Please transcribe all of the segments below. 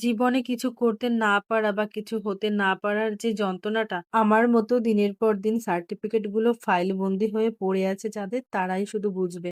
জীবনে কিছু করতে না পারা বা কিছু হতে না পারার যে যন্ত্রণাটা, আমার মতো দিনের পর দিন সার্টিফিকেটগুলো ফাইল বন্দি হয়ে পড়ে আছে যাদের তারাই শুধু বুঝবে।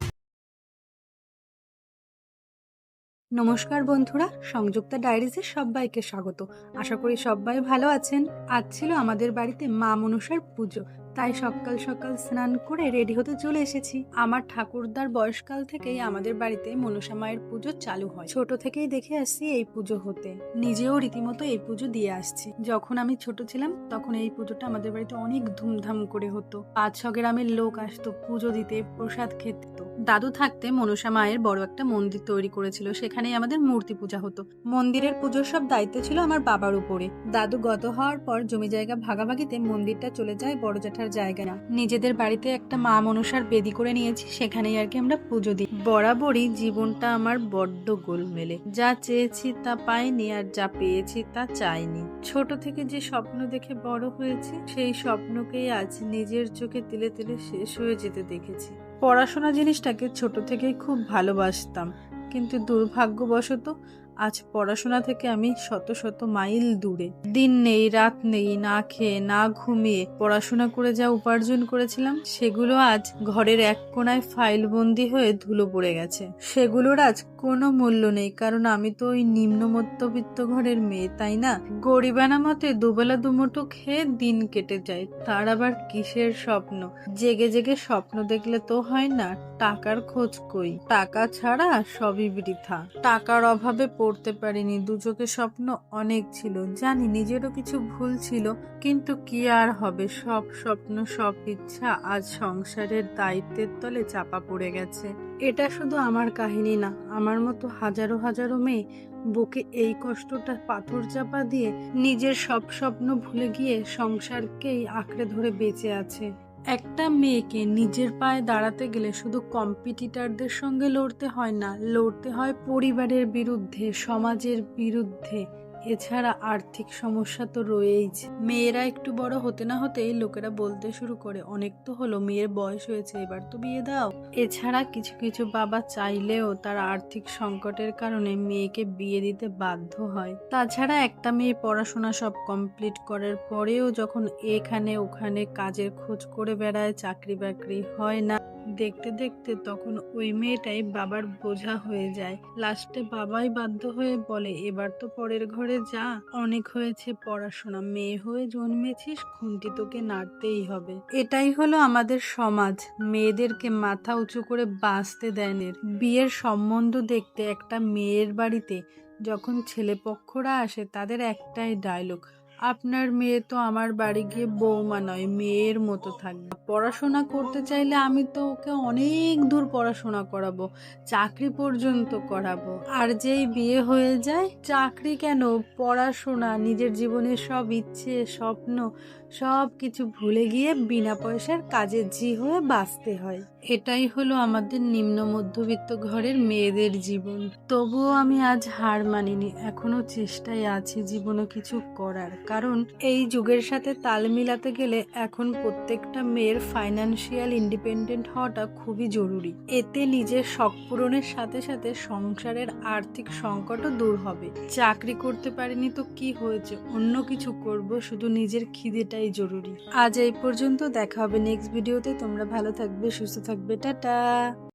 নমস্কার বন্ধুরা, সংযুক্তা ডায়েরিজে সবাইকে স্বাগত। আশা করি সবাই ভালো আছেন। আজ ছিল আমাদের বাড়িতে মা মনসার পুজো। তাই সকাল সকাল স্নান করে রেডি হতে চলে এসেছি। আমার ঠাকুরদার বয়সকাল থেকেই আমাদের বাড়িতে মনসা মায়ের পুজো চালু হয়। ছোট থেকেই দেখে আসছি এই পুজো হতে। নিজেও রীতিমতো এই পুজো দিয়ে আসছি। যখন আমি ছোট ছিলাম, তখন এই পুজোটা আমাদের বাড়িতে অনেক ধুমধাম করে হতো। পাঁচ ছ গ্রামের লোক আসতো, পুজো দিতে, প্রসাদ খেতে। দাদু থাকতে মনসা মায়ের বড় একটা মন্দির তৈরি করেছিল। সেখানেই আমাদের মূর্তি পূজা হতো। মন্দিরের পুজোর সব দায়িত্ব ছিল আমার বাবার উপরে। দাদু গত হওয়ার পর জমি জায়গা ভাগাভাগিতে মন্দিরটা চলে যায় বড় জ্যাঠার জায়গা না। নিজেদের বাড়িতে একটা মা মনসার বেদি করে নিয়েছি, সেখানেই আর কি আমরা পুজো দিই। বরাবরই জীবনটা আমার বড্ড গোলমেলে। যা চেয়েছি তা পাইনি আর যা পেয়েছি তা চাইনি। ছোট থেকে যে স্বপ্ন দেখে বড় হয়েছি, সেই স্বপ্নকেই আজ নিজের চোখে তিলে তিলে শেষ হয়ে যেতে দেখেছি। পড়াশোনা জিনিসটাকে ছোট থেকেই খুব ভালোবাসতাম, কিন্তু দুর্ভাগ্যবশত আজ পড়াশোনা থেকে আমি শত শত মাইল দূরে। দিন নেই, রাত নেই, না খেয়ে, না ঘুমিয়ে পড়াশোনা করে যা উপার্জন করেছিলাম, সেগুলো আজ ঘরের এক কোনায় ফাইল বন্দি হয়ে ধুলো পড়ে গেছে। সেগুলোর আজ কোনো মূল্য নেই, কারণ আমি তো ওই নিম্ন মধ্যবিত্ত ঘরের মেয়ে, তাই না? গরিবানা মতে দুবেলা দুমুঠো খেয়ে দিন কেটে যায়, তার আবার কিসের স্বপ্ন? জেগে জেগে স্বপ্ন দেখলে তো হয় না, টাকার খোঁজ কই? টাকা ছাড়া সবই বৃথা। টাকার অভাবে পড়তে পারিনি। দু চোখে স্বপ্ন অনেক ছিল। জানি নিজেরও কিছু ভুল ছিল, কিন্তু কি আর হবে? সব স্বপ্ন, সব ইচ্ছা আজ সংসারের দায়িত্বের তলে চাপা পড়ে গেছে। এটা শুধু আমার কাহিনী না, আমার মতো হাজারো হাজারো মেয়ে বুকে এই কষ্টটা পাথর চাপা দিয়ে নিজের সব স্বপ্ন ভুলে গিয়ে সংসারকেই আঁকড়ে ধরে বেঁচে আছে। একটা মেয়েকে নিজের পায়ে দাঁড়াতে গেলে শুধু কম্পিটিটারদের সঙ্গে লড়তে হয় না, লড়তে হয় পরিবারের বিরুদ্ধে, সমাজের বিরুদ্ধে। এছাড়া আর্থিক সমস্যা তো রয়েইছে। মেয়েরা একটু বড় হতে না হতেই লোকেরা বলতে শুরু করে, অনেক তো হলো, মেয়ের বয়স হয়েছে, এবার তো বিয়ে দাও। এছাড়া কিছু কিছু বাবা চাইলেও তার আর্থিক সংকটের কারণে মেয়েকে বিয়ে দিতে বাধ্য হয়। তাছাড়া একটা মেয়ে পড়াশোনা সব কমপ্লিট করার পরেও যখন এখানে ওখানে কাজের খোঁজ করে বেড়ায়, চাকরি বাকরি হয় না। দেখতে দেখতে তখন ওই মেয়েটাই বাবার বোঝা হয়ে যায়। লাস্টে বাবাই বাধ্য হয়ে বলে, এবার তো পরের ঘরে যা। অনেক হয়েছে পড়াশোনা। মেয়ে হয়ে জন্মেছিস খুন্তি তোকে নাড়তেই হবে। এটাই হলো আমাদের সমাজ। মেয়েদেরকে মাথা উঁচু করে বাঁচতে দেয়। বিয়ের সম্বন্ধ দেখতে একটা মেয়ের বাড়িতে যখন ছেলেপক্ষরা আসে, তাদের একটাই ডায়লগ আপনার মেয়ে তো আমার বাড়ি গিয়ে বৌমা নয়, মেয়ের মতো থাকবে। পড়াশোনা করতে চাইলে আমি তো ওকে অনেক দূর পড়াশোনা করাবো, চাকরি পর্যন্ত করাবো। আর যেই বিয়ে হয়ে যায়, চাকরি কেন? পড়াশোনা, নিজের জীবনের সব ইচ্ছে, স্বপ্ন সব কিছু ভুলে গিয়ে বিনা পয়সার কাজে জি হয়ে বাঁচতে হয়। এটাই হলো আমাদের নিম্ন মধ্যবিত্ত ঘরের মেয়েদের জীবন। তবুও আমি আজ হার মানিনি, এখনও চেষ্টায় আছি জীবনে কিছু করার। কারণ এই যুগের সাথে তাল মিলাতে গেলে এখন প্রত্যেকটা মেয়ের ফাইনান্সিয়াল ইন্ডিপেন্ডেন্ট হওয়াটা খুবই জরুরি। এতে নিজের শখ পূরণের সাথে সাথে সংসারের আর্থিক সংকটও দূর হবে। চাকরি করতে পারিনি তো কি হয়েছে? অন্য কিছু করব, শুধু নিজের খিদেটাই জরুরি। আজ এই পর্যন্ত, দেখা হবে নেক্সট ভিডিওতে তোমরা ভালো থাকবে, সুস্থ থাকবে টাটা।